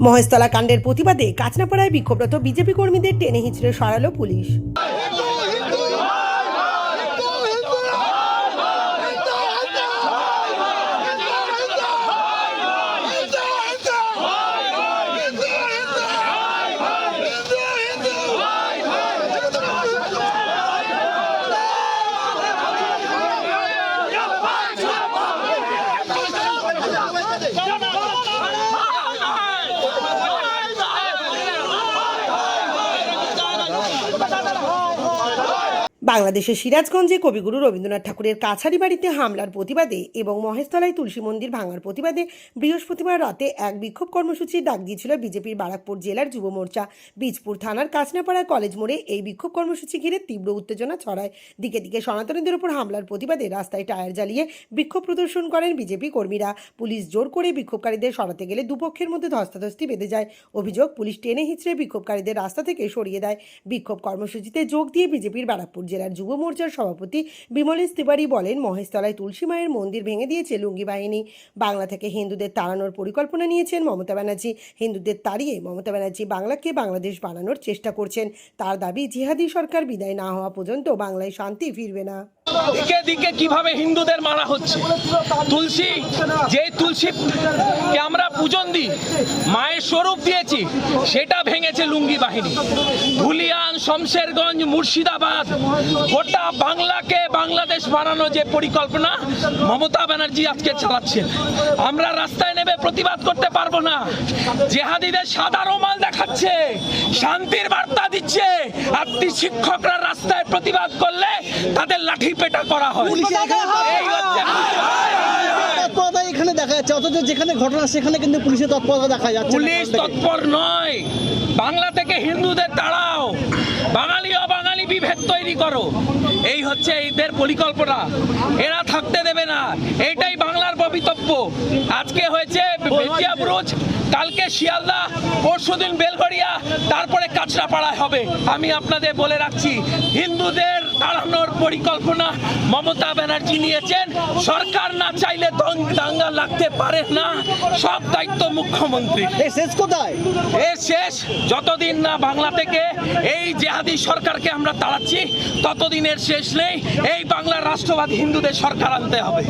মহেশতলা কাণ্ডের প্রতিবাদে কাচনাপাড়ায় বিক্ষোভরত বিজেপি কর্মীদের টেনে হিঁচড়ে সরালো পুলিশ। বাংলাদেশের সিরাজগঞ্জে কবিগুরু রবীন্দ্রনাথ ঠাকুরের কাছারি বাড়িতে হামলার প্রতিবাদে এবং মহেশতলায় তুলসী মন্দির ভাঙার প্রতিবাদে বৃহস্পতিবার রাতে এক বিক্ষোভ কর্মসূচির ডাক দিয়েছিল বিজেপির বারাকপুর জেলার যুব মোর্চা। বীজপুর থানার কাছনাপাড়া কলেজ মোড়ে এই বিক্ষোভ কর্মসূচি ঘিরে তীব্র উত্তেজনা ছড়ায়। দিকে দিকে সনাতনীদের উপর হামলার প্রতিবাদে রাস্তায় টায়ার জ্বালিয়ে বিক্ষোভ প্রদর্শন করেন বিজেপি কর্মীরা। পুলিশ জোর করে বিক্ষোভকারীদের সরাতে গেলে দুপক্ষের মধ্যে ধস্তাধস্তি বেঁধে যায়। অভিযোগ, পুলিশ টেনে হিঁচড়ে বিক্ষোভকারীদের রাস্তা থেকে সরিয়ে দেয়। বিক্ষোভ কর্মসূচিতে যোগ দিয়ে বিজেপির বারাকপুর জেলার যুব মোর্চার সভাপতি বিমলেশ তিওয়ারি বলেন, মহেশতলায় তুলসী মায়ের মন্দির ভেঙে দিয়েছে লুঙ্গি বাহিনী। বাংলা থেকে হিন্দুদের তাড়ানোর পরিকল্পনা নিয়েছেন মমতা ব্যানার্জি। হিন্দুদের তাড়িয়ে মমতা ব্যানার্জি বাংলাকে বাংলাদেশ বানানোর চেষ্টা করছেন। তার দাবি, জিহাদি সরকার বিদায় না হওয়া পর্যন্ত বাংলায় শান্তি ফিরবে না। দিকে দিকে কীভাবে হিন্দুদের মারা হচ্ছে? তুলসী, যে তুলসী কে আমরা পূজন দিই, মায়ের স্বরূপ দিয়েছি, সেটা ভেঙেছে লুঙ্গি বাহিনী। ধুলিয়ান শমশেরগঞ্জ মুর্শিদাবাদ। গোটা বাংলাকে বাংলাদেশ বানানো যে পরিকল্পনা মমতা ব্যানার্জি আজকে চালাচ্ছেন। আমরা রাস্তায় নেমে প্রতিবাদ করতে পারব না। জেহাদিদের সাদা রোমাল দেখাচ্ছে শান্তির বার্তা দিচ্ছে। আপনি শিক্ষকরা রাস্তায় প্রতিবাদ করলে তাদের লাঠি পেটা করা হয়। এখানে দেখা যাচ্ছে। অথচ যেখানে ঘটনা সেখানে কিন্তু পুলিশের তৎপরতা দেখা যাচ্ছে পুলিশ তৎপর নয়। বাংলা থেকে হিন্দুদের তাড়াও। বিভেদ তৈরি করো। এই হচ্ছে এদের পরিকল্পনা। এরা থাকতে দেবে না। এটাই বাংলার ভবিতব্য। আজকে হয়েছে কালকে শিয়ালদা পরশুদিন বেলঘড়িয়া তারপরে কাঁচরাপাড়ায় হবে। আমি আপনাদের বলে রাখছি হিন্দুদের তাড়ানোর পরিকল্পনা মমতা ব্যানার্জি নিয়েছেন। সরকার না চাইলে দাঙ্গা লাগতে পারে না। সব দায়িত্ব মুখ্যমন্ত্রী। শেষ কোথায়? এ শেষ যতদিন না বাংলা থেকে এই জেহাদি সরকারকে আমরা তাড়াচ্ছি ততদিনের শেষ নেই। এই বাংলার রাষ্ট্রবাদী হিন্দুদের সরকার আনতে হবে।